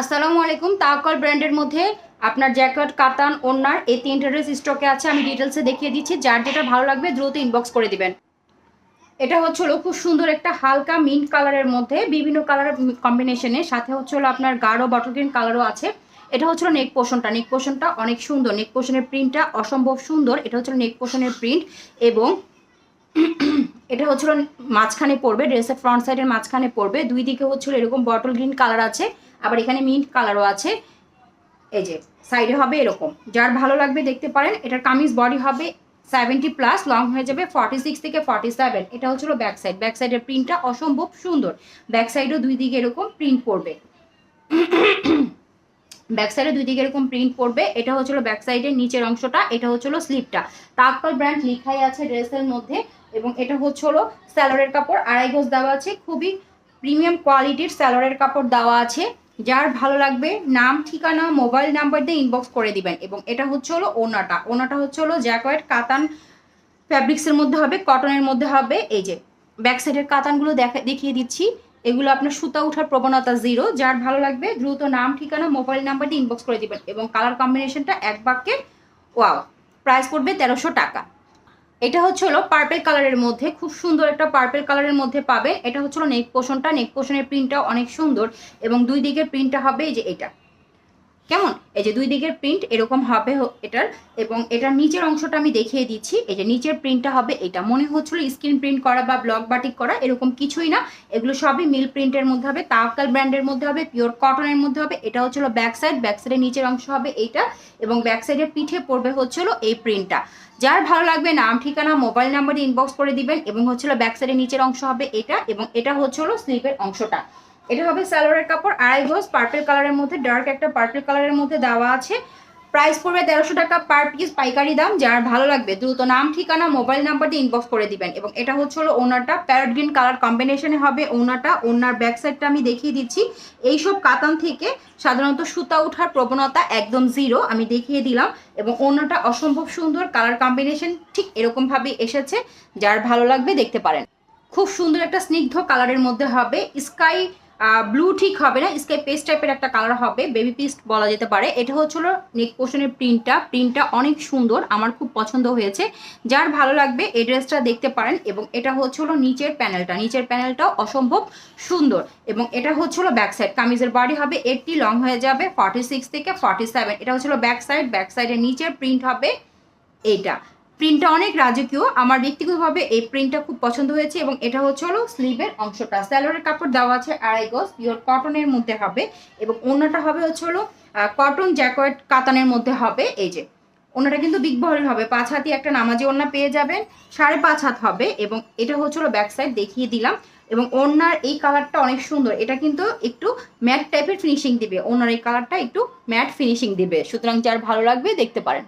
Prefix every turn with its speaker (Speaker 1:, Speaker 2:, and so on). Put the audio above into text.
Speaker 1: আসসালামু আলাইকুম, তাওয়াক্কাল ব্র্যান্ডের মধ্যে আপনার জ্যাকেট, কাতান ওনার এই তিনটে ড্রেস স্টকে আছে, আমি ডিটেলসে দেখিয়ে দিচ্ছি, যার যেটা ভালো লাগবে দ্রুত ইনবক্স করে দিবেন। এটা হচ্ছে হলো খুব সুন্দর একটা হালকা মিন্ট কালারের মধ্যে, বিভিন্ন কালারের কম্বিনেশনে সাথে হচ্ছে হলো আপনার গাঢ় বটল গ্রিন কালারও আছে। এটা হচ্ছে নেক পোষণটা নেক পোষণটা অনেক সুন্দর নেক পোষণের প্রিন্টটা অসম্ভব সুন্দর, এটা হচ্ছে নেক পোষণের প্রিন্ট এবং এটা হচ্ছিল মাঝখানে পড়বে ড্রেসের ফ্রন্ট সাইডের মাঝখানে পড়বে। দুই দিকে হচ্ছিল এরকম বটল গ্রিন কালার আছে, আবার এখানে মিন্ট কালারও আছে। এই যে সাইডে হবে এরকম। যার ভালো লাগবে দেখতে পারেন, এটার কামিজ বডি হবে সেভেন্টি প্লাস লং হয়ে যাবে ফর্টি সিক্স থেকে ফর্টি সেভেন এটা হচ্ছিল ব্যাক সাইড ব্যাক সাইডের প্রিন্টটা অসম্ভব সুন্দর। ব্যাক সাইডেও দুই দিকে এরকম প্রিন্ট পড়বে। ব্যাক সাইডে দুই দিকে এরকম প্রিন্ট পড়বে। এটা হচ্ছিল ব্যাক সাইডের নিচের অংশটা, এটা হচ্ছিল স্লিপটা তাক্কাল ব্র্যান্ড লিখাই আছে ড্রেসের মধ্যে। এবং এটা হচ্ছে হলো স্যালোরের কাপড়। আড়াই গোজ দেওয়া আছে, খুবই প্রিমিয়াম কোয়ালিটির স্যালোরের কাপড় দেওয়া আছে। যার ভালো লাগবে, নাম, ঠিকানা, মোবাইল নাম্বার দিয়ে ইনবক্স করে দিবেন। এবং এটা হচ্ছে হলো ওনাটা। ওনাটা হচ্ছে হলো জ্যাকোয়েট কাতান ফ্যাব্রিক্সের মধ্যে হবে কটনের মধ্যে হবে। এই যে ব্যাক সাইডের কাতানগুলো দেখা, দেখিয়ে দিচ্ছি। এগুলো আপনার সুতা ওঠার প্রবণতা জিরো যার ভালো লাগবে, দ্রুত নাম, ঠিকানা, মোবাইল নাম্বার দিয়ে ইনবক্স করে দিবেন। এবং কালার কম্বিনেশনটা এক বাক্যে ওয়াও প্রাইস পড়বে তেরোশো টাকা। এটা হচ্ছে হলো পার্পেল কালারের মধ্যে, খুব সুন্দর একটা পার্পেল কালারের মধ্যে পাবে এটা হচ্ছে নেক পোষণটা নেক পোষণের প্রিন্টটাও অনেক সুন্দর এবং দুই দিকের প্রিন্টটা হবে এই যে এটা। কেমন? এই যে দুই দিকের প্রিন্ট এরকম হবে এটার, এবং এটার নিচের অংশটা আমি দেখিয়ে দিচ্ছি। এই যে নিচের প্রিন্টটা হবে, এটা মনে হচ্ছিল স্ক্রিন প্রিন্ট করা বা ব্লক বাটিক করা, এরকম কিছুই না। এগুলো সবই মিল প্রিন্টের মধ্যে হবে তাওকাল ব্র্যান্ডের মধ্যে হবে পিওর কটনের মধ্যে হবে এটা হচ্ছিল ব্যাক সাইড ব্যাক সাইডের নিচের অংশ হবে এইটা, এবং ব্যাক সাইডের পিঠে পড়বে হচ্ছিল এই প্রিন্টটা যার ভালো লাগবে, নাম, ঠিকানা মোবাইল নাম্বারে ইনবক্স করে দিবেন, এবং হচ্ছিল ব্যাক সাইডের নিচের অংশ হবে এটা, এবং এটা হচ্ছিল স্লিপের অংশটা। এটা হবে স্যালোয়ারের কাপড়, আড়াই গোজ পার্পেল কালারের মধ্যে ডার্ক একটা পার্পেল কালারের মধ্যে দেওয়া আছে। প্রাইস পড়বে তেরোশো টাকা পার পিস পাইকারি দাম, যার ভালো লাগবে দ্রুত নাম, ঠিকানা মোবাইল নাম্বার দিয়ে ইনবক্স করে দিবেন। এবং এটা হচ্ছে হলো ওনারটা প্যারট গ্রিন কালার কম্বিনেশনে হবে ওনারটা ওনার ব্যাক সাইডটা আমি দেখিয়ে দিচ্ছি। এইসব কাতান থেকে সাধারণত সুতা ওঠার প্রবণতা একদম জিরো আমি দেখিয়ে দিলাম। এবং ওনাটা অসম্ভব সুন্দর কালার কম্বিনেশন ঠিক এরকমভাবে এসেছে, যার ভালো লাগবে দেখতে পারেন। খুব সুন্দর একটা স্নিগ্ধ কালারের মধ্যে হবে স্কাই ব্লু ঠিক হবে না স্কাই পেস্ট টাইপের একটা কালার হবে বেবি পিস্ট বলা যেতে পারে। এটা হচ্ছিল নেক পোর্শনের প্রিন্টটা প্রিন্টটা অনেক সুন্দর, আমার খুব পছন্দ হয়েছে। যার ভালো লাগবে এই ড্রেসটা দেখতে পারেন এবং এটা হচ্ছিল নিচের প্যানেলটা নিচের প্যানেলটাও অসম্ভব সুন্দর এবং এটা হচ্ছিল ব্যাক সাইড কামিজের বডি হবে এইটটি লং হয়ে যাবে ফর্টি সিক্স থেকে ফর্টি সেভেন এটা হচ্ছিল ব্যাক সাইড ব্যাক সাইডের নিচের প্রিন্ট হবে এইটা। প্রিন্টটা অনেক রাজকীয়। আমার ব্যক্তিগতভাবে এই প্রিন্টটা খুব পছন্দ হয়েছে এবং এটা হচ্ছে হলো স্লিভের অংশটা। স্যালোয়ারের কাপড় দেওয়া আছে আড়াই গজ, পিওর কটনের মধ্যে হবে এবং অন্যটা হবে হচ্ছে হলো কটন জ্যাকেট কাতানের মধ্যে হবে। এই যে ওনাটা কিন্তু বিগ বহরের হবে। পাঁচ হাতি একটা নামাজি ওড়না পেয়ে যাবেন। সাড়ে পাঁচ হাত হবে এবং এটা হচ্ছে হলো ব্যাক সাইড দেখিয়ে দিলাম। এবং ওনার এই কালারটা অনেক সুন্দর। এটা কিন্তু একটু ম্যাট টাইপের ফিনিশিং দিবে। ওনার এই কালারটা একটু ম্যাট ফিনিশিং দিবে। সুতরাং যার ভালো লাগবে দেখতে পারেন।